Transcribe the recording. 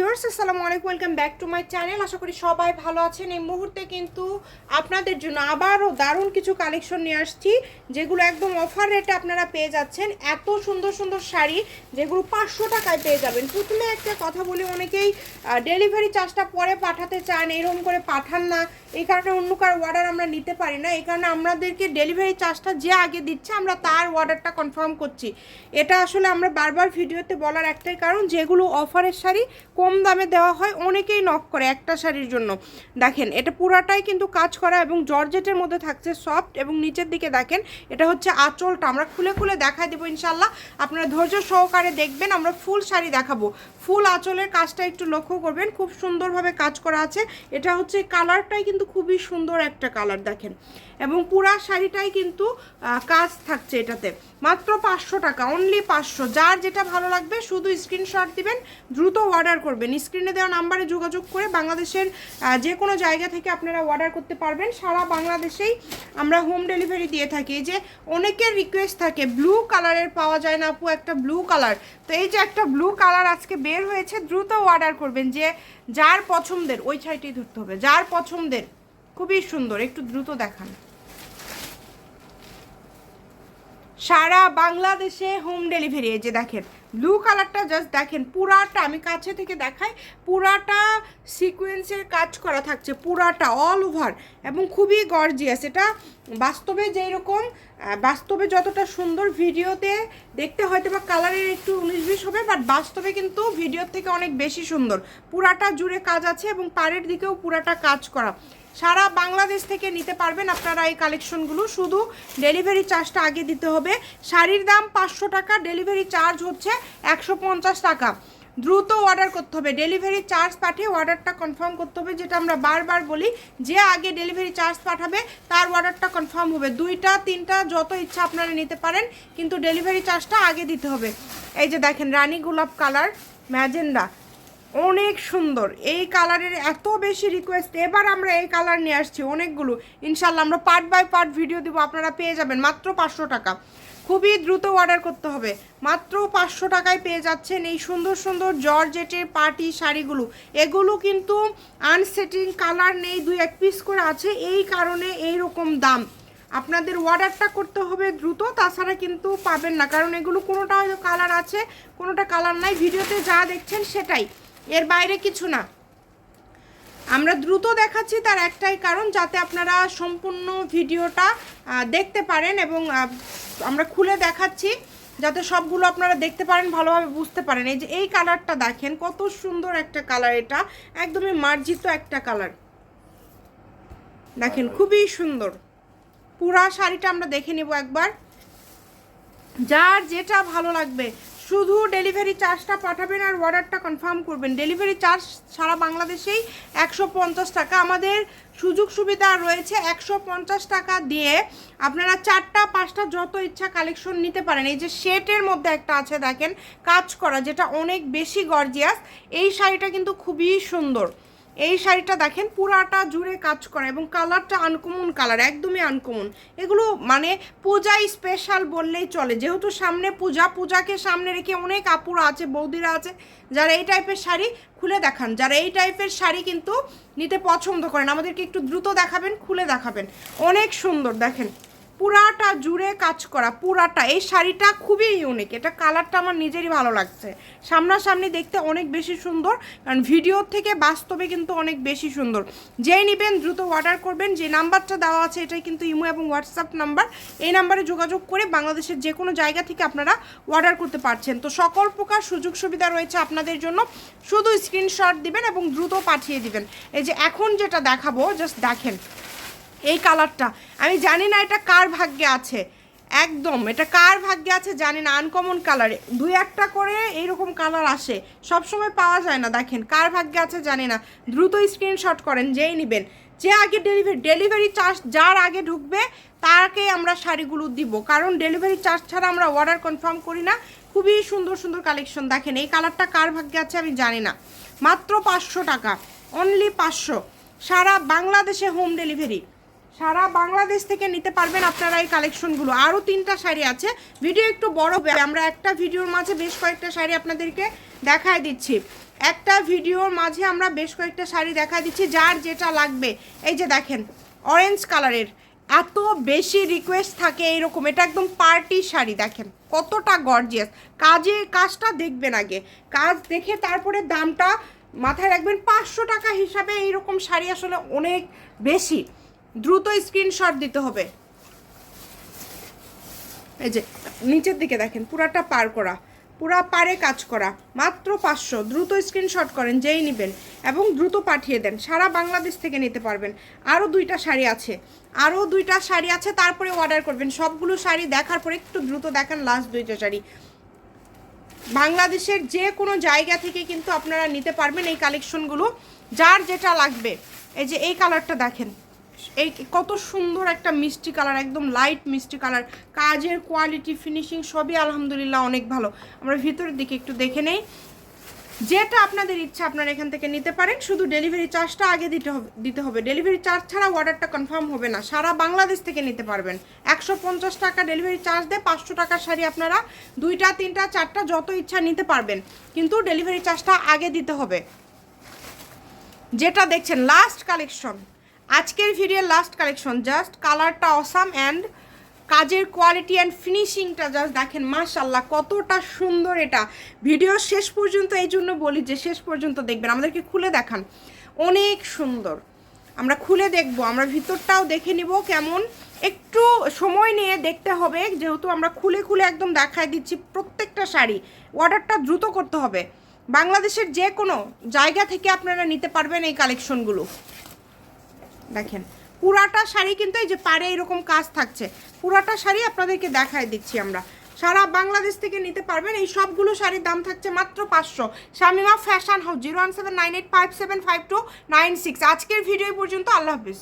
Viewers, আসসালামু আলাইকুম, welcome back to my channel. আশা করি সবাই ভালো আছেন। এই মুহূর্তে কিন্তু আপনাদের জন্য আবারও দারুণ কিছু কালেকশন নিয়ে আসছি, যেগুলো একদম অফার রেটে আপনারা পেয়ে যাচ্ছেন। এত সুন্দর সুন্দর শাড়ি যেগুলো পাঁচশো টাকায় পেয়ে যাবেন। প্রথমে একটা কথা বলি, অনেকেই ডেলিভারি চার্জটা পরে পাঠাতে চান এরকম করে পাঠান না। এই কারণে অন্য কার অর্ডার আমরা নিতে পারি না। এই কারণে আমাদেরকে ডেলিভারি চার্জটা যে আগে দিচ্ছে, আমরা তার অর্ডারটা কনফার্ম করছি। এটা আসলে আমরা বারবার ভিডিওতে বলার একটাই কারণ, যেগুলো অফারের শাড়ি, কম দামে দেওয়া হয়, অনেকেই নক করে একটা শাড়ির জন্য। দেখেন, এটা পুরাটাই কিন্তু কাজ করা এবং জর্জেটের মধ্যে থাকছে সফট এবং নিচের দিকে দেখেন, এটা হচ্ছে আঁচলটা। আমরা খুলে খুলে দেখাই দেবো ইনশাল্লাহ আপনারা ধৈর্য সহকারে দেখবেন, আমরা ফুল শাড়ি দেখাবো। ফুল আঁচলের কাজটা একটু লক্ষ্য করবেন, খুব সুন্দরভাবে কাজ করা আছে। এটা হচ্ছে কালারটাই কিন্তু খুবই সুন্দর একটা কালার, দেখেন। এবং পুরা শাড়িটাই কিন্তু কাজ থাকছে এটাতে। মাত্র পাঁচশো টাকা অনলি পাঁচশো। যার যেটা ভালো লাগবে, শুধু স্ক্রিনশট দিবেন, দ্রুত অর্ডার স্ক্রিনে দেওয়া নাম্বারে যোগাযোগ করে বাংলাদেশের যে কোনো জায়গা থেকে আপনারা অর্ডার করতে পারবেন। সারা বাংলাদেশেই আমরা হোম ডেলিভারি দিয়ে থাকি। যে অনেকের রিকোয়েস্ট থাকে ব্লু কালারের পাওয়া যায় না আপু, একটা ব্লু কালার তো এই যে একটা ব্লু কালার আজকে বের হয়েছে, দ্রুত অর্ডার করবেন যে যার পছন্দের, ওই ছাইটি ধরতে হবে, যার পছন্দের। খুবই সুন্দর, একটু দ্রুত দেখান। সারা বাংলাদেশে হোম ডেলিভারি এই যে দেখেন ব্লু কালারটা জাস্ট দেখেন, পুরাটা আমি কাছে থেকে দেখাই, পুরাটা সিকোয়েন্সের কাজ করা থাকছে, পুরাটা অল ওভার এবং খুবই গর্জিয়াস এটা বাস্তবে যেই রকম বাস্তবে যতটা সুন্দর ভিডিওতে দেখতে হয়তো বা কালারের একটু উনিশ বিশ হবে বাট বাস্তবে কিন্তু ভিডিওর থেকে অনেক বেশি সুন্দর। পুরাটা জুড়ে কাজ আছে এবং পাড়ের দিকেও পুরাটা কাজ করা। সারা বাংলাদেশ থেকে নিতে পারবেন আপনারা এই কালেকশনগুলো। শুধু ডেলিভারি চার্জটা আগে দিতে হবে। শাড়ির দাম পাঁচশো টাকা, ডেলিভারি চার্জ হচ্ছে একশো পঞ্চাশ টাকা। দ্রুত অর্ডার করতে হবে। ডেলিভারি চার্জ পাঠিয়ে অর্ডারটা কনফার্ম করতে হবে, যেটা আমরা বারবার বলি, যে আগে ডেলিভারি চার্জ পাঠাবে, তার অর্ডারটা কনফার্ম হবে। দুইটা, তিনটা, যত ইচ্ছা আপনারা নিতে পারেন, কিন্তু ডেলিভারি চার্জটা আগে দিতে হবে। এই যে দেখেন, রানী গোলাপ কালার ম্যাজেন্ডা অনেক সুন্দর। এই কালারের এত বেশি রিকোয়েস্ট এবার আমরা এই কালার নিয়ে আসছি অনেকগুলো। ইনশাল্লাহ আমরা পার্ট বাই পার্ট ভিডিও দিব, আপনারা পেয়ে যাবেন। মাত্র পাঁচশো টাকা। খুবই দ্রুত অর্ডার করতে হবে। মাত্র পাঁচশো টাকায় পেয়ে যাচ্ছেন এই সুন্দর সুন্দর জর্জেটের পার্টি শাড়িগুলো। এগুলো কিন্তু আনসেটিং কালার নেই, দুই এক পিস করে আছে। এই কারণে এই রকম দাম। আপনাদের অর্ডারটা করতে হবে দ্রুত, তাছাড়া কিন্তু পাবেন না। কারণ এগুলো কোনোটা হয়তো কালার আছে, কোনোটা কালার নাই। ভিডিওতে যা দেখছেন সেটাই। এর বাইরে কিছু না। আমরা দ্রুত দেখাচ্ছি তার একটাই কারণ, যাতে আপনারা সম্পূর্ণ ভিডিওটা দেখতে পারেন এবং আমরা খুলে দেখাচ্ছি, যাতে সবগুলো আপনারা দেখতে পারেন, ভালোভাবে বুঝতে পারেন। এই যে, এই কালারটা দেখেন, কত সুন্দর একটা কালার এটা, একদমই মার্জিত একটা কালার। দেখেন, খুবই সুন্দর। পুরা শাড়িটা আমরা দেখে নিব একবার। যার যেটা ভালো লাগবে শুধু ডেলিভারি চার্জটা পাঠাবেন আর অর্ডারটা কনফার্ম করবেন। ডেলিভারি চার্জ সারা বাংলাদেশেই একশো পঞ্চাশ টাকা। আমাদের সুযোগ সুবিধা রয়েছে একশো পঞ্চাশ টাকা দিয়ে। আপনারা চারটা, পাঁচটা যত ইচ্ছা কালেকশন নিতে পারেন। এই যে শেটের মধ্যে একটা আছে দেখেন, কাজ করা, যেটা অনেক বেশি গর্জিয়াস এই শাড়িটা কিন্তু খুবই সুন্দর। এই শাড়িটা দেখেন, পুরাটা জুড়ে কাজ করা এবং কালারটা আনকমন কালার একদমই আনকমন এগুলো মানে পূজায় স্পেশাল বললেই চলে। যেহেতু সামনে পূজা, পূজাকে সামনে রেখে অনেক আপুরা আছে, বৌদিরা আছে, যারা এই টাইপের শাড়ি খুলে দেখান। যারা এই টাইপের শাড়ি কিন্তু নিতে পছন্দ করেন, আমাদেরকে একটু দ্রুত দেখাবেন, খুলে দেখাবেন। অনেক সুন্দর, দেখেন। পুরাটা জুড়ে কাজ করা, পুরাটা। এই শাড়িটা খুবই ইউনিক এটা কালারটা আমার নিজেরই ভালো লাগছে। সামনাসামনি দেখতে অনেক বেশি সুন্দর, কারণ ভিডিওর থেকে বাস্তবে কিন্তু অনেক বেশি সুন্দর। যেই নেবেন, দ্রুত অর্ডার করবেন, যে নাম্বারটা দেওয়া আছে এটাই কিন্তু ইমো এবং হোয়াটসঅ্যাপ নাম্বার এই নাম্বারে যোগাযোগ করে বাংলাদেশের যে কোনো জায়গা থেকে আপনারা অর্ডার করতে পারছেন। তো সকল প্রকার সুযোগ সুবিধা রয়েছে আপনাদের জন্য। শুধু স্ক্রিনশট দিবেন এবং দ্রুত পাঠিয়ে দিবেন। এই যে এখন যেটা দেখাবো জাস্ট দেখেন। এই কালারটা। আমি জানি না এটা কার ভাগ্যে আছে। একদম, এটা কার ভাগ্যে আছে জানি না আনকমন কালারে দুই একটা করে এইরকম কালার আসে। সব সময় পাওয়া যায় না, দেখেন, কার ভাগ্যে আছে জানি না। দ্রুত স্ক্রিনশট করেন, যেই নেবেন। যে আগে ডেলিভারি ডেলিভারি চার্জ যার আগে ঢুকবে, তাকে আমরা শাড়িগুলো দিব। কারণ ডেলিভারি চার্জ ছাড়া আমরা অর্ডার কনফার্ম করি না। খুবই সুন্দর সুন্দর কালেকশন দেখেন, এই কালারটা কার ভাগ্যে আছে আমি জানি না। মাত্র পাঁচশো টাকা অনলি পাঁচশো। সারা বাংলাদেশে হোম ডেলিভারি সারা বাংলাদেশ থেকে নিতে পারবেন আপনারা এই কালেকশনগুলো। আরও তিনটা শাড়ি আছে। ভিডিও একটু বড় হবে। আমরা একটা ভিডিওর মাঝে বেশ কয়েকটা শাড়ি আপনাদেরকে দেখায় দিচ্ছি। একটা ভিডিওর মাঝে আমরা বেশ কয়েকটা শাড়ি দেখা দিচ্ছি, যার যেটা লাগবে। এই যে দেখেন অরেঞ্জ কালারের এত বেশি রিকোয়েস্ট থাকে এইরকম। এটা একদম পার্টি শাড়ি, দেখেন। কতটা গর্জিয়াস কাজে কাজটা দেখবেন আগে। কাজ দেখে তারপরে দামটা মাথায় রাখবেন। পাঁচশো টাকা হিসাবে এইরকম শাড়ি আসলে অনেক বেশি। দ্রুত স্ক্রিনশট দিতে হবে। এই যে, নিচের দিকে দেখেন, পুরাটা পার করা, পুরা পারে কাজ করা, মাত্র পাঁচশো। দ্রুত স্ক্রিনশট করেন, যেই নেবেন, এবং দ্রুত পাঠিয়ে দেন। সারা বাংলাদেশ থেকে নিতে পারবেন। আরও দুইটা শাড়ি আছে। আরও দুইটা শাড়ি আছে, তারপরে অর্ডার করবেন। সবগুলো শাড়ি দেখার পরে একটু দ্রুত দেখান লাস্ট দুইটা শাড়ি। বাংলাদেশের যে কোনো জায়গা থেকে কিন্তু আপনারা নিতে পারবেন এই কালেকশনগুলো যার যেটা লাগবে। এই যে, এই কালারটা দেখেন। এই কত সুন্দর একটা মিষ্টি কালার, একদম লাইট মিষ্টি কালার। কাজের কোয়ালিটি ফিনিশিং সবই আলহামদুলিল্লাহ অনেক ভালো। আমরা ভিতরের দিকে একটু দেখে নেই। যেটা আপনাদের ইচ্ছা আপনারা এখান থেকে নিতে পারেন। শুধু ডেলিভারি চার্জটা আগে দিতে হবে দিতে হবে। ডেলিভারি চার্জ ছাড়া অর্ডারটা কনফার্ম হবে না। সারা বাংলাদেশ থেকে নিতে পারবেন। একশো পঞ্চাশ টাকা ডেলিভারি চার্জ দিয়ে পাঁচশো টাকার শাড়ি আপনারা দুইটা, তিনটা, চারটা যত ইচ্ছা নিতে পারবেন। কিন্তু ডেলিভারি চার্জটা আগে দিতে হবে। যেটা দেখছেন লাস্ট কালেকশন আজকের ভিডিওর লাস্ট কালেকশন জাস্ট কালারটা অসাম অ্যান্ড কাজের কোয়ালিটি অ্যান্ড ফিনিশিংটা জাস্ট দেখেন মাশাল্লাহ কতটা সুন্দর এটা। ভিডিও শেষ পর্যন্ত এই জন্য বলি যে, শেষ পর্যন্ত দেখবেন, আমাদেরকে খুলে দেখান। অনেক সুন্দর। আমরা খুলে দেখব, আমরা ভিতরটাও দেখে নিব কেমন। একটু সময় নিয়ে দেখতে হবে, যেহেতু আমরা খুলে খুলে একদম দেখায় দিচ্ছি প্রত্যেকটা শাড়ি। অর্ডারটা দ্রুত করতে হবে। বাংলাদেশের যে কোনো জায়গা থেকে আপনারা নিতে পারবেন এই কালেকশনগুলো দেখেন, পুরাটা শাড়ি কিন্তু এই যে পারে এরকম কাজ থাকছে। পুরাটা শাড়ি আপনাদেরকে দেখায় দিচ্ছি আমরা। সারা বাংলাদেশ থেকে নিতে পারবেন, এই সবগুলো শাড়ির দাম থাকছে মাত্র পাঁচশো। Shamima fashion house zero one seven nine eight five seven five two nine six আজকের ভিডিও পর্যন্ত, আল্লাহ হাফিজ।